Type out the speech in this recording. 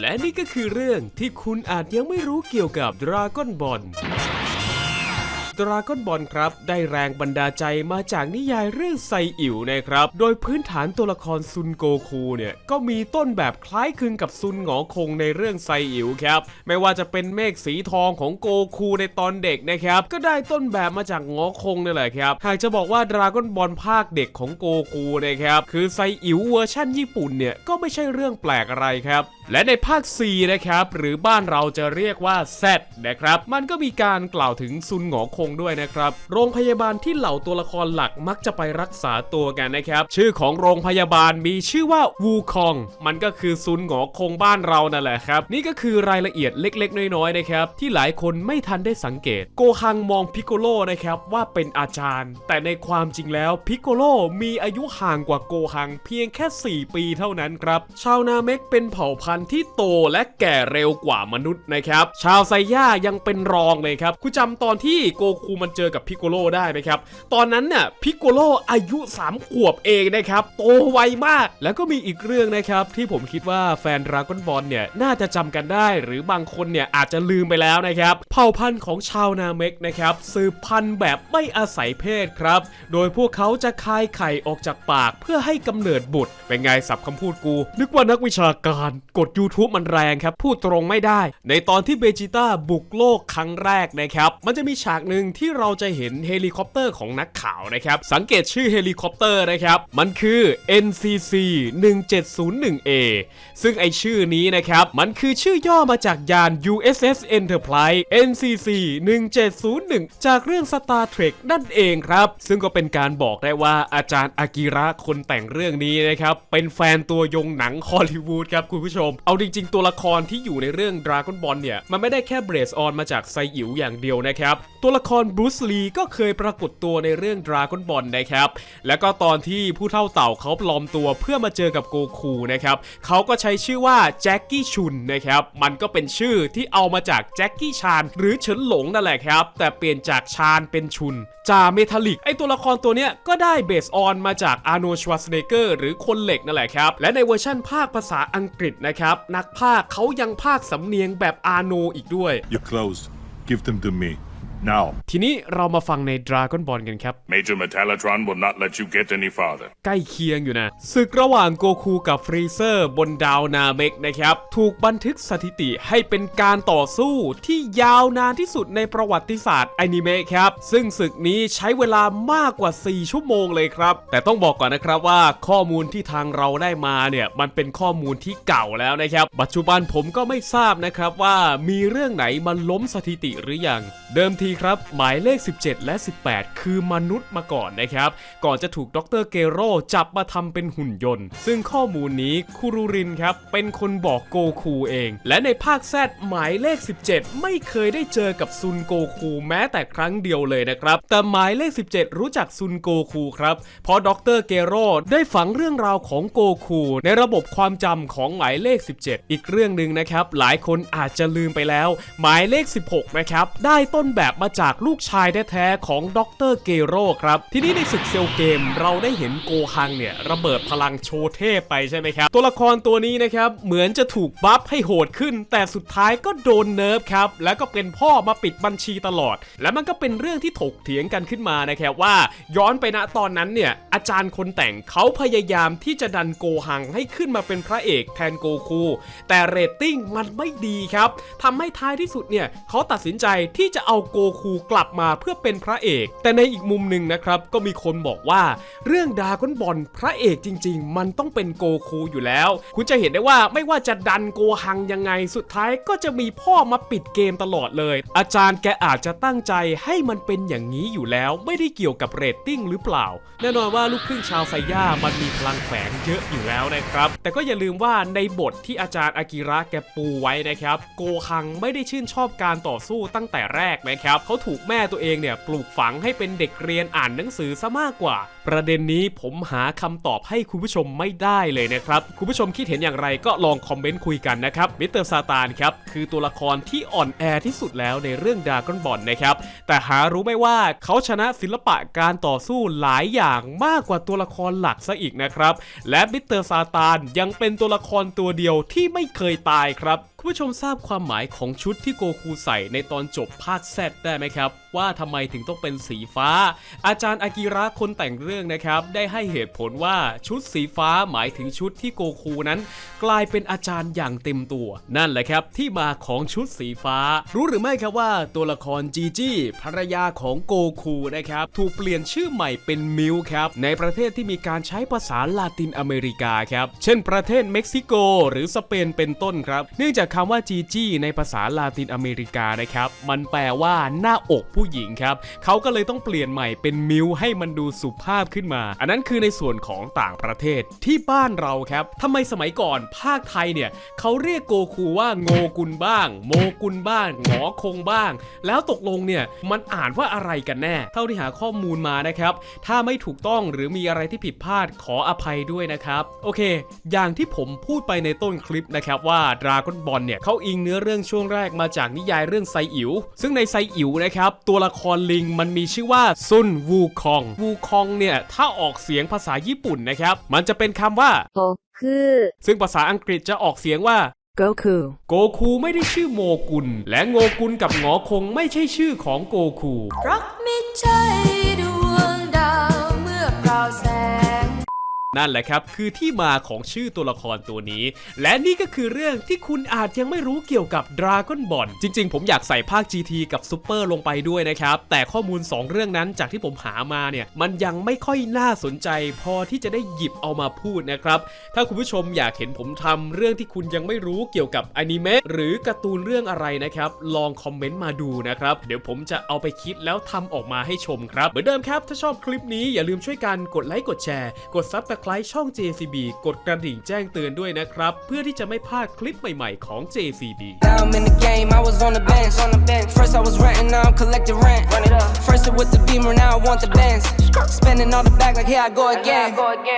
และนี่ก็คือเรื่องที่คุณอาจยังไม่รู้เกี่ยวกับดราก้อนบอลดราก้อนบอลครับ ได้แรงบันดาลใจมาจากนิยายเรื่องไซอิ๋วนะครับ โดยพื้นฐานตัวละครซุนโกคูเนี่ย ก็มีต้นแบบคล้ายคลึงกับซุนหงอคงในเรื่องไซอิ๋วครับ ไม่ว่าจะเป็นเมฆสีทองของโกคูในตอนเด็กนะครับ ก็ได้ต้นแบบมาจากหงอคงนี่แหละครับ หากจะบอกว่าดราก้อนบอลภาคเด็กของโกคูนะครับ คือไซอิ๋วเวอร์ชั่นญี่ปุ่นเนี่ย ก็ไม่ใช่เรื่องแปลกอะไรครับ และในภาค 4 นะครับ หรือบ้านเราจะเรียกว่า Z นะครับ มันก็มีการกล่าวถึงซุนหงอคงด้วยนะครับ โรงพยาบาลที่เหล่าตัวละครหลักมักจะไปรักษาตัวกันนะครับ ชื่อของโรงพยาบาลมีชื่อว่าวูคอง มันก็คือซุนหงอคงบ้านเรานั่นแหละครับ นี่ก็คือรายละเอียดเล็กๆ น้อยๆนะครับ ที่หลายคนไม่ทันได้สังเกต โกฮังมองพิกโกโลนะครับว่าเป็นอาจารย์ แต่ในความจริงแล้วพิกโกโลมีอายุห่างกว่าโกฮังเพียงแค่ 4 ปีเท่านั้นครับ ชาวนาเมกเป็นเผ่าพันธุ์ที่โตและแก่เร็วกว่ามนุษย์นะครับ ชาวไซย่ายังเป็นรองเลยครับ คุณจำตอนที่โกคูมันเจอกับพิกโกโลได้ไหมครับ ตอนนั้นเนี่ยพิกโกโลอายุ 3 ขวบเองนะครับ โตไวมาก แล้วก็มีอีกเรื่องนะครับ ที่ผมคิดว่าแฟนดราก้อนบอลเนี่ย น่าจะจำกันได้ หรือบางคนเนี่ยอาจจะลืมไปแล้วนะครับ เผ่าพันธุ์ของชาวนาเมกนะครับ สืบพันธุ์แบบไม่อาศัยเพศครับ โดยพวกเขาจะคายไข่ออกจากปากเพื่อให้กำเนิดบุตร เป็นไงสับคำพูดกู นึกว่านักวิชาการกด YouTube มันแรงครับ พูดตรงไม่ได้ ในตอนที่เบจิต้าบุกโลกครั้งแรกนะครับ มันจะมีฉากหนึ่งที่เราจะเห็นเฮลิคอปเตอร์ของนักข่าวนะครับ สังเกตชื่อเฮลิคอปเตอร์นะครับ มันคือ NCC 1701A ซึ่งไอชื่อนี้นะครับ มันคือชื่อย่อมาจากยาน USS Enterprise NCC 1701 จากเรื่อง Star Trek นั่นเองครับ ซึ่งก็เป็นการบอกได้ว่าอาจารย์อากิระคนแต่งเรื่องนี้นะครับ เป็นแฟนตัวยงหนังฮอลลีวูดครับคุณผู้ชมเอาจริงๆ ตัวละครที่อยู่ในเรื่อง Dragon Ball เนี่ย มันไม่ได้แค่เบรสออนมาจากไซอิ๋วอย่างเดียวนะครับ ตัวละครบรูซลีก็เคยปรากฏตัวในเรื่อง Dragon Ball นะครับ แล้วก็ตอนที่ผู้เท่าเต่าเขาปลอมตัวเพื่อมาเจอกับโกคูนะครับเขาก็ใช้ชื่อว่าแจ็คกี้ชุนนะครับ มันก็เป็นชื่อที่เอามาจากแจ็คกี้ชานหรือเฉินหลงนั่นแหละครับ แต่เปลี่ยนจากชานเป็นชุนจาเมทัลลิกไอตัวละครตัวเนี้ยก็ได้เบสออนมาจากอาร์โนชวาสเนเกอร์หรือคนเหล็กนั่นแหละครับ และในเวอร์ชั่นภาคภาษาอังกฤษนะครับ นักภาคเขายังภาคสำเนียงแบบอาร์โนอีกด้วย Your clothes. Give them to me. Now. ทีนี้เรามาฟังใน Dragon Ball กันครับ Major Metallotron will not let you get any farther. ใกล้เคียงอยู่นะศึกระหว่างโกคูกับฟรีเซอร์บนดาวนาเมกนะครับ ถูกบันทึกสถิติให้เป็นการต่อสู้ที่ยาวนานที่สุดในประวัติศาสตร์อนิเมะครับ ซึ่งศึกนี้ใช้เวลามากกว่า 4 ชั่วโมงเลยครับ แต่ต้องบอกก่อนนะครับว่าข้อมูลที่ทางเราได้มาเนี่ยมันเป็นข้อมูลที่เก่าแล้วนะครับ ปัจจุบันผมก็ไม่ทราบนะครับว่ามีเรื่องไหนมาล้มสถิติหรือยัง เดิมทีครับ หมายเลข 17 และ 18 คือมนุษย์มาก่อนนะครับ ก่อนจะถูกดรเกโร่จับมาทำเป็นหุ่นยนต์ ซึ่งข้อมูลนี้คูรูรินครับ เป็นคนบอกโกคูเอง และในภาคแซดหมายเลข 17 ไม่เคยได้เจอกับซุนโกคูแม้แต่ครั้งเดียวเลยนะครับ แต่หมายเลข 17 รู้จักซุนโกคูครับเพราะดรเกโร่ได้ฝังเรื่องราวของโกคูในระบบความจำของหมายเลข 17 อีกเรื่องหนึ่งนะครับ หลายคนอาจจะลืมไปแล้ว หมายเลข 16 นะครับ ได้ต้นแบบมาจากลูกชายแท้ๆของดรเกโร่ครับ ทีนี้ในศึกเซลเกมเราได้เห็นโกฮังเนี่ยระเบิดพลังโชว์เทพไปใช่ไหมครับ ตัวละครตัวนี้นะครับเหมือนจะถูกบัฟให้โหดขึ้น แต่สุดท้ายก็โดนเนิร์ฟครับแล้วก็เป็นพ่อมาปิดบัญชีตลอด และมันก็เป็นเรื่องที่ถกเถียงกันขึ้นมานะครับว่าย้อนไปณตอนนั้นเนี่ยอาจารย์คนแต่งเขาพยายามที่จะดันโกฮังให้ขึ้นมาเป็นพระเอกแทนโกคูแต่เรตติ้งมันไม่ดีครับทำให้ท้ายที่สุดเนี่ยเขาตัดสินใจที่จะเอาโกคูกลับมาเพื่อเป็นพระเอก แต่ในอีกมุมหนึ่งนะครับ ก็มีคนบอกว่า เรื่องดาก้อนบอลพระเอกจริง ๆ มันต้องเป็นโกคูอยู่แล้ว คุณจะเห็นได้ว่าไม่ว่าจะดันโกฮังยังไงสุดท้ายก็จะมีพ่อมาปิดเกมตลอดเลย อาจารย์แกอาจจะตั้งใจให้มันเป็นอย่างนี้อยู่แล้ว ไม่ได้เกี่ยวกับเรตติ้งหรือเปล่า แน่นอนว่าลูกครึ่งชาวไซย่ามันมีพลังแฝงเยอะอยู่แล้วนะครับ แต่ก็อย่าลืมว่าในบทที่อาจารย์อากิระแกปูไว้นะครับ โกฮังไม่ได้ชื่นชอบการต่อสู้ตั้งแต่แรกนะครับครับเขาถูกแม่ตัวเองเนี่ยปลูกฝังให้เป็นเด็กเรียนอ่านหนังสือซะมากกว่า ประเด็นนี้ผมหาคำตอบให้คุณผู้ชมไม่ได้เลยนะครับ คุณผู้ชมคิดเห็นอย่างไรก็ลองคอมเมนต์คุยกันนะครับมิสเตอร์ซาตานครับคือตัวละครที่อ่อนแอที่สุดแล้วในเรื่องดากอนบอลนะครับแต่หารู้ไหมว่าเขาชนะศิลปะการต่อสู้หลายอย่างมากกว่าตัวละครหลักซะอีกนะครับและมิสเตอร์ซาตานยังเป็นตัวละครตัวเดียวที่ไม่เคยตายครับ ผู้ชมทราบความหมายของชุดที่โกคูใส่ในตอนจบภาคแซดได้ไหมครับ ว่าทำไมถึงต้องเป็นสีฟ้า อาจารย์อากิระคนแต่งเรื่องนะครับ ได้ให้เหตุผลว่าชุดสีฟ้าหมายถึงชุดที่โกคูนั้น กลายเป็นอาจารย์อย่างเต็มตัว นั่นแหละครับ ที่มาของชุดสีฟ้า รู้หรือไม่ครับว่าตัวละครจีจี้ภรรยาของโกคูนะครับ ถูกเปลี่ยนชื่อใหม่เป็นมิวครับ ในประเทศที่มีการใช้ภาษาลาตินอเมริกาครับ เช่นประเทศเม็กซิโก หรือสเปนเป็นต้นครับ เนื่องจากคำว่าจีจี้ในภาษาลาตินอเมริกานะครับ มันแปลว่าหน้าอกผู้หญิงครับเขาก็เลยต้องเปลี่ยนใหม่เป็นมิวให้มันดูสุภาพขึ้นมา อันนั้นคือในส่วนของต่างประเทศที่บ้านเราครับทำไมสมัยก่อนภาคไทยเนี่ยเขาเรียกโกคูว่าโงกุลบ้าง โมกุลบ้างหงอคงบ้าง แล้วตกลงเนี่ยมันอ่านว่าอะไรกันแน่ เท่าที่หาข้อมูลมานะครับ ถ้าไม่ถูกต้องหรือมีอะไรที่ผิดพลาดขออภัยด้วยนะครับ โอเค อย่างที่ผมพูดไปในต้นคลิปนะครับว่าดราก้อนบอลเนี่ยเขาอิงเนื้อเรื่องช่วงแรกมาจากนิยายเรื่องไซอิ๋วซึ่งในไซอิ๋วนะครับตัวตัวละครลิงมันมีชื่อว่าซุนวูคอง วูคองเนี่ย ถ้าออกเสียงภาษาญี่ปุ่นนะครับ มันจะเป็นคำว่า โกคือซึ่งภาษาอังกฤษจะออกเสียงว่าโกคูโกคูไม่ได้ชื่อโมกุล และโงกุลกับงอคงไม่ใช่ชื่อของโกคูรักไม่ใช่ นั่นแหละครับ คือที่มาของชื่อตัวละครตัวนี้ และนี่ก็คือเรื่องที่คุณอาจยังไม่รู้เกี่ยวกับ Dragon Ball จริง ๆ ผมอยากใส่ภาค GT กับ Super ลงไปด้วยนะครับ แต่ข้อมูล 2 เรื่องนั้นจากที่ผมหามาเนี่ยมันยังไม่ค่อยน่าสนใจ พอที่จะได้หยิบเอามาพูดนะครับ ถ้าคุณผู้ชมอยากเห็นผมทำเรื่องที่คุณยังไม่รู้เกี่ยวกับอนิเมะหรือการ์ตูนเรื่องอะไรนะครับ ลองคอมเมนต์มาดูนะครับ เดี๋ยวผมจะเอาไปคิดแล้วทำออกมาให้ชมครับ เหมือนเดิมครับ ถ้าชอบคลิปนี้อย่าลืมช่วยกันกดไลค์กดแชร์ กด Subscribe ช่อง JCB กดกระดิ่งแจ้งเตือนด้วยนะครับ เพื่อที่จะไม่พลาดคลิปใหม่ๆของ JCB Now I'm in the game, I was on the bench. First I was renting, now I'm collecting rent. First it with the beamer, now I want the bands. Spending all the back like here I go again.